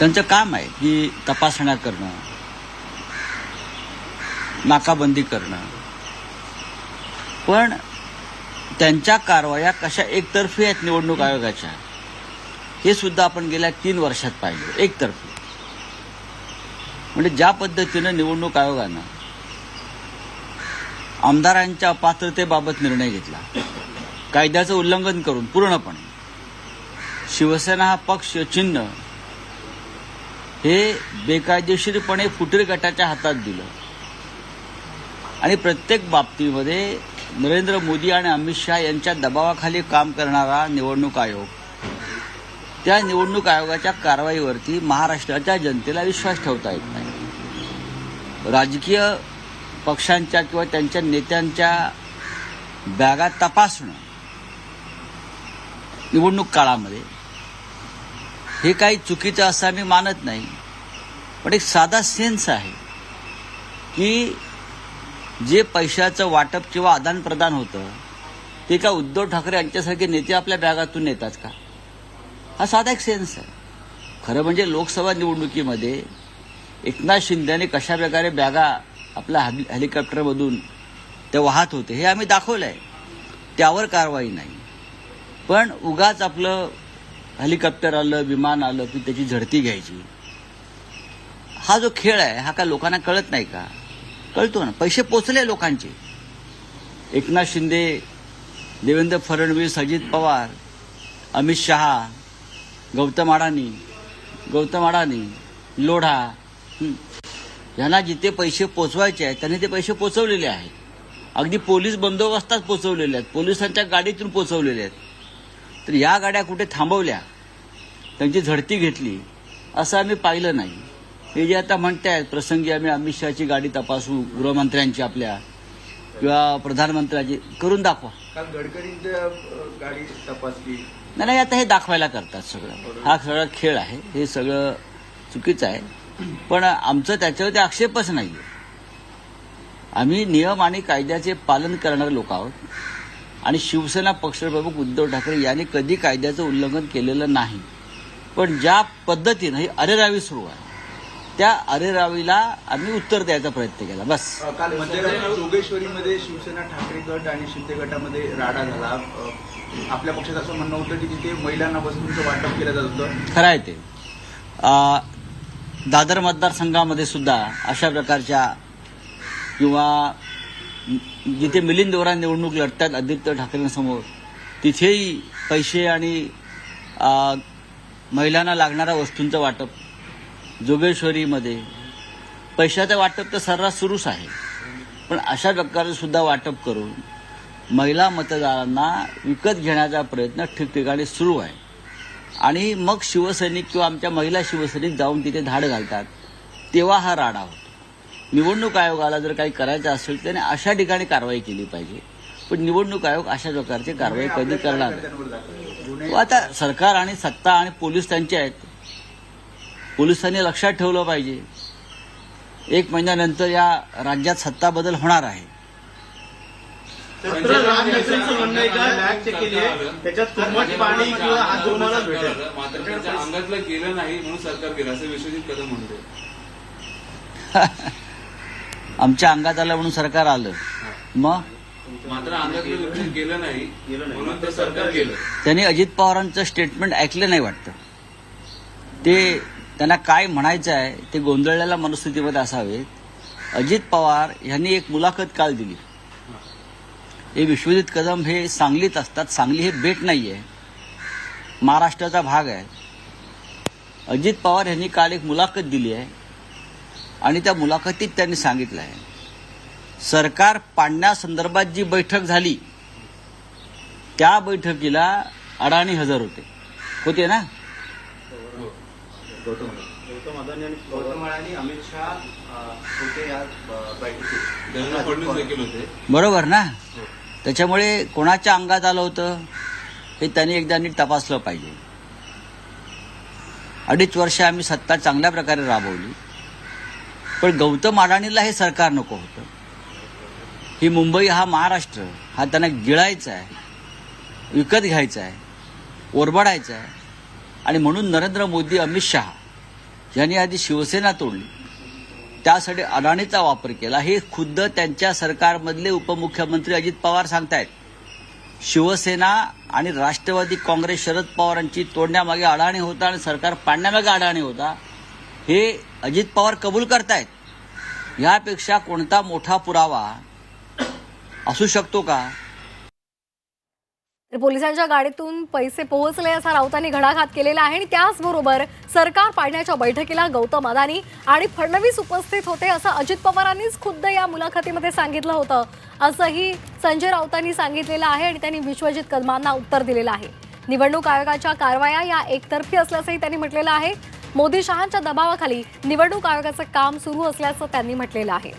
त्यांचं काम आहे की तपासण्या करणं नाकाबंदी करणं. पण त्यांच्या कारवाया कशा एकतर्फी आहेत निवडणूक आयोगाच्या हे सुद्धा आपण गेल्या तीन वर्षात पाहिलं एकतर्फी. म्हणजे ज्या पद्धतीनं निवडणूक आयोगानं आमदारांच्या पात्रतेबाबत निर्णय घेतला कायद्याचं उल्लंघन करून पूर्णपणे शिवसेना हा पक्ष चिन्ह हे बेकायदेशीरपणे फुटीर गटाच्या हातात दिलं. आणि प्रत्येक बाबतीमध्ये नरेंद्र मोदी आणि अमित शहा यांच्या दबावाखाली काम करणारा निवडणूक आयोग. त्या निवडणूक आयोगाच्या कारवाईवरती महाराष्ट्राच्या जनतेला विश्वास ठेवता येत नाही. राजकीय पक्षांच्या किंवा त्यांच्या नेत्यांच्या बॅगा तपासणं निवडणूक काळामध्ये हे काही चुकीचं असं आम्ही मानत नाही. पण एक साधा सेन्स आहे की जे पैशाचं वाटप किंवा आदान प्रदान होतं ते का उद्धव ठाकरे यांच्यासारखे नेते आपल्या बॅगातून नेतात का? हा साधा एक सेन्स आहे. खरं म्हणजे लोकसभा निवडणुकीमध्ये एकनाथ शिंदेने कशा प्रकारे बॅगा आपल्या हेलि- हेलिकॉप्टरमधून ते वाहत होते हे आम्ही दाखवलं आहे त्यावर कारवाई नाही. पण उगाच आपलं हेलिकॉप्टर आलं विमान आलं की त्याची झडती घ्यायची. हा जो खेळ आहे हा काय लोकांना कळत नाही का? कळतो ना. पैसे पोचले लोकांचे. एकनाथ शिंदे देवेंद्र फडणवीस अजित पवार अमित शहा गौतम अडाणी गौतम अडाणी लोढा यांना जिथे पैसे पोचवायचे आहेत त्यांनी ते पैसे पोचवलेले आहेत. अगदी पोलीस बंदोबस्तात पोचवलेले आहेत. पोलिसांच्या गाडीतून पोचवलेले आहेत. तर या गाड्या कुठे थांबवल्या? त्यांची झडती घेतली. असं आम्ही पाहिलं नाही. हे जे आता म्हणतायत प्रसंगी आम्ही अमित शहाची गाडी तपासू गृहमंत्र्यांची आपल्या किंवा प्रधानमंत्र्यांची करून दाखवा. गाडी तपासली. नाही नाही आता हे दाखवायला करतात सगळं. हा सगळा खेळ आहे. हे सगळं चुकीचं आहे. पण आमचं त्याच्यावरती आक्षेपच नाही आम्ही नियम आणि कायद्याचे पालन करणारे लोक आहोत. आणि शिवसेना पक्षप्रमुख उद्धव ठाकरे यांनी कधी कायद्याचं उल्लंघन केलेलं नाही. पण ज्या पद्धतीनं ही अरेरावी सुरू आहे त्या अरेरावीला आम्ही उत्तर द्यायचा प्रयत्न केला. बस. काल मध्यरात्री जोगेश्वरीमध्ये शिवसेना ठाकरे गट आणि शिंदे गटामध्ये राडा झाला. आपल्या पक्षात असं म्हणणं होतं की तिथे महिलांना वस्तूंचं वाटप केलं जात होतं. खरं आहे ते. दादर मतदारसंघामध्ये सुद्धा अशा प्रकारच्या किंवा जिथे मिलिंद वरा निवडणूक लढतात आदित्य ठाकरेंसमोर तिथेही पैसे आणि महिलांना लागणाऱ्या वस्तूंचं वाटप जोगेश्वरीमध्ये. पैशाचं वाटप तर सर्रास सुरूच आहे. पण अशा प्रकारे सुद्धा वाटप करून महिला मतदारांना विकत घेण्याचा प्रयत्न ठिकठिकाणी सुरू आहे. आणि मग शिवसैनिक किंवा आमच्या महिला शिवसैनिक जाऊन तिथे धाड घालतात तेव्हा हा राडा होता. निवडणूक आयोगाला जर काही करायचं असेल तर त्याने अशा ठिकाणी कारवाई केली पाहिजे. पण निवडणूक आयोग अशा प्रकारची कारवाई कधी करणार नाही. आता सरकार आणि सत्ता आणि पोलीस त्यांचे आहेत. पोलिसांनी लक्षात ठेवलं पाहिजे. एक महिन्यानंतर या राज्यात सत्ता बदल होणार आहे. केली नाही म्हणून सरकार केलं असं विश्वजित कदम म्हणते आमच्या अंगात आलं म्हणून सरकार आलं. मग? मात्र गेलं नाही म्हणून ते सरकार केलं त्यांनी अजित पवारांचं स्टेटमेंट ऐकलं नाही वाटतं. ते त्यांना काय म्हणायचं आहे ते गोंधळलेल्या मनस्थितीमध्ये असावेत. अजित पवार यांनी एक मुलाखत काल दिली. हे विश्वजित कदम हे सांगलीत असतात सांगली हे बेट नाही आहे महाराष्ट्राचा भाग आहे. अजित पवार यांनी काल एक मुलाखत दिली आहे. आणि त्या मुलाखतीत त्यांनी सांगितलं आहे. सरकार पाडण्यासंदर्भात जी बैठक झाली त्या बैठकीला अडाणी हजर होते. होते ना? गौतम अदानी. आणि गौतम अडाणी अमित शहा अ, होते या ब- बैठकीत. देवेंद्र फडणवीस देखील होते. बरोबर ना? त्याच्यामुळे कोणाच्या अंगात आलं होतं? हे त्यांनी एकदा नीट तपासलं पाहिजे. अडीच वर्ष आम्ही सत्ता चांगल्या प्रकारे राबवली. पण गौतम अडाणीला हे सरकार नको होतं. ही मुंबई हा महाराष्ट्र हा त्यांना गिळायचा आहे विकत घ्यायचा आहे ओरबडायचा आहे. आणि म्हणून नरेंद्र मोदी अमित शहा यांनी आधी शिवसेना तोडली. त्यासाठी अडाणीचा वापर केला. हे खुद्द त्यांच्या सरकारमधले उपमुख्यमंत्री अजित पवार सांगतायत. शिवसेना आणि राष्ट्रवादी काँग्रेस शरद पवारांची तोडण्यामागे अडाणी होता आणि सरकार पाडण्यामागे अडाणी होता. हे अजित पवार कबूल करतायत. यापेक्षा कोणता मोठा पुरावा असू शकतो का? पोलिसांच्या गाडीतून पैसे पोहोचले असा राऊतांनी घडाघात केलेला आहे आणि त्याचबरोबर सरकार पाडण्याच्या बैठकीला गौतम अदानी आणि फडणवीस उपस्थित होते असं अजित पवारांनीच खुद्द या मुलाखतीमध्ये सांगितलं होतं. असंही संजय राऊतांनी सांगितलेलं आहे आणि त्यांनी विश्वजित कदमांना उत्तर दिलेलं आहे. निवडणूक आयोगाच्या कारवाया या एकतर्फी असल्याचंही त्यांनी म्हटलेलं आहे. मोदी शहांच्या दबावाखाली निवडणूक आयोगाचं काम सुरू असल्याचं त्यांनी म्हटलेलं आहे.